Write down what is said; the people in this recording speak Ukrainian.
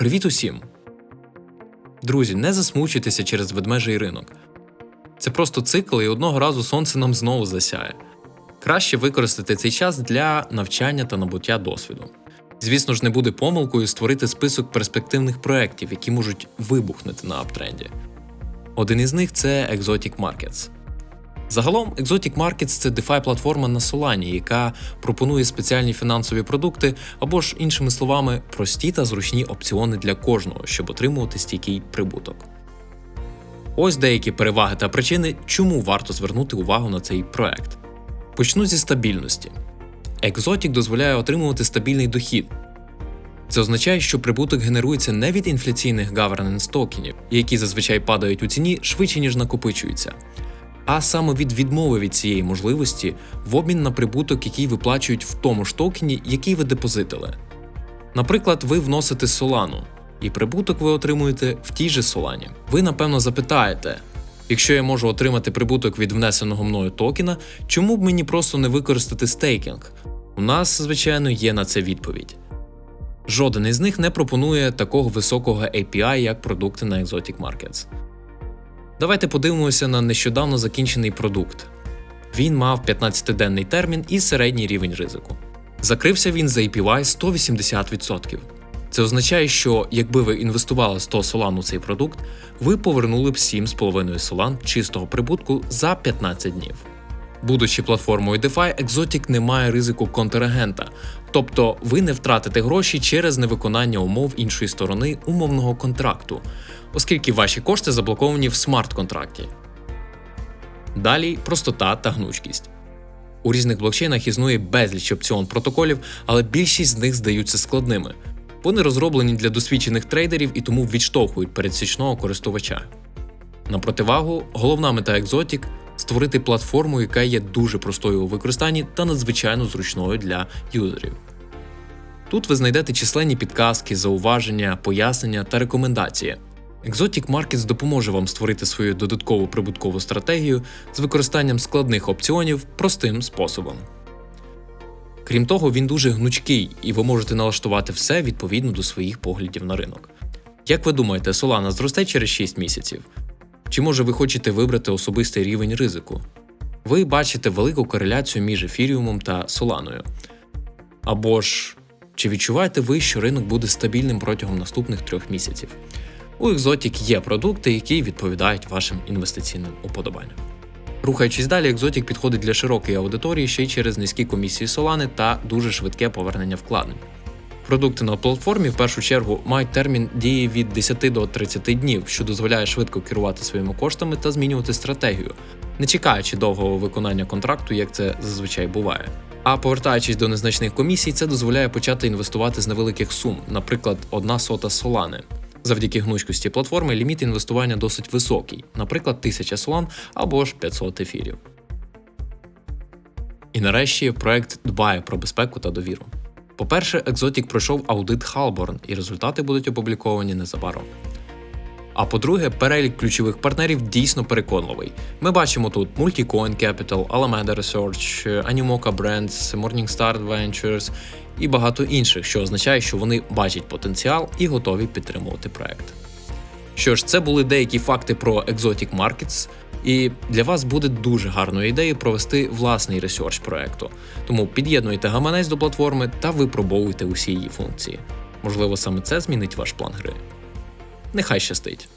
Привіт усім! Друзі, не засмучуйтеся через ведмежий ринок. Це просто цикл, і одного разу сонце нам знову засяє. Краще використати цей час для навчання та набуття досвіду. Звісно ж, не буде помилкою створити список перспективних проєктів, які можуть вибухнути на аптренді. Один із них це Exotic Markets. Загалом, Exotic Markets – це DeFi платформа на Solana, яка пропонує спеціальні фінансові продукти або ж, іншими словами, прості та зручні опціони для кожного, щоб отримувати стійкий прибуток. Ось деякі переваги та причини, чому варто звернути увагу на цей проект. Почну зі стабільності. Exotic дозволяє отримувати стабільний дохід. Це означає, що прибуток генерується не від інфляційних governance токенів, які зазвичай падають у ціні швидше, ніж накопичуються, а саме від відмови від цієї можливості в обмін на прибуток, який виплачують в тому ж токені, який ви депозитили. Наприклад, ви вносите Solana, і прибуток ви отримуєте в тій же Solana. Ви напевно запитаєте. Якщо я можу отримати прибуток від внесеного мною токена, чому б мені просто не використати стейкінг? У нас, звичайно, є на це відповідь. Жоден із них не пропонує такого високого API, як продукти на Exotic Markets. Давайте подивимося на нещодавно закінчений продукт. Він мав 15-денний термін і середній рівень ризику. Закрився він за APY 180%. Це означає, що якби ви інвестували 100 солан у цей продукт, ви повернули б 7,5 солан чистого прибутку за 15 днів. Будучи платформою DeFi, Exotic не має ризику контрагента, тобто ви не втратите гроші через невиконання умов іншої сторони умовного контракту, оскільки ваші кошти заблоковані в смарт-контракті. Далі простота та гнучкість. У різних блокчейнах існує безліч опціон протоколів, але більшість з них здаються складними. Вони розроблені для досвідчених трейдерів і тому відштовхують пересічного користувача. На противагу, головна мета Exotic – створити платформу, яка є дуже простою у використанні та надзвичайно зручною для юзерів. Тут ви знайдете численні підказки, зауваження, пояснення та рекомендації. Exotic Markets допоможе вам створити свою додаткову прибуткову стратегію з використанням складних опціонів простим способом. Крім того, він дуже гнучкий, і ви можете налаштувати все відповідно до своїх поглядів на ринок. Як ви думаєте, Solana зросте через 6 місяців? Чи може ви хочете вибрати особистий рівень ризику? Ви бачите велику кореляцію між ефіріумом та Соланою. Або ж чи відчуваєте ви, що ринок буде стабільним протягом наступних трьох місяців? У Exotic є продукти, які відповідають вашим інвестиційним уподобанням. Рухаючись далі, Exotic підходить для широкої аудиторії ще й через низькі комісії Solana та дуже швидке повернення вкладень. Продукти на платформі в першу чергу мають термін дії від 10 до 30 днів, що дозволяє швидко керувати своїми коштами та змінювати стратегію, не чекаючи довгого виконання контракту, як це зазвичай буває. А повертаючись до незначних комісій, це дозволяє почати інвестувати з невеликих сум, наприклад, одна сота солани. Завдяки гнучкості платформи ліміт інвестування досить високий, наприклад, 1000 солан або ж 500 ефірів. І нарешті проект дбає про безпеку та довіру. По-перше, Exotic пройшов аудит Halborn, і результати будуть опубліковані незабаром. А по-друге, перелік ключових партнерів дійсно переконливий. Ми бачимо тут Multicoin Capital, Alameda Research, Animoca Brands, Morningstar Ventures і багато інших, що означає, що вони бачать потенціал і готові підтримувати проект. Що ж, це були деякі факти про Exotic Markets, і для вас буде дуже гарною ідеєю провести власний ресерч проекту. Тому під'єднуйте гаманець до платформи та випробовуйте усі її функції. Можливо, саме це змінить ваш план гри. Нехай щастить!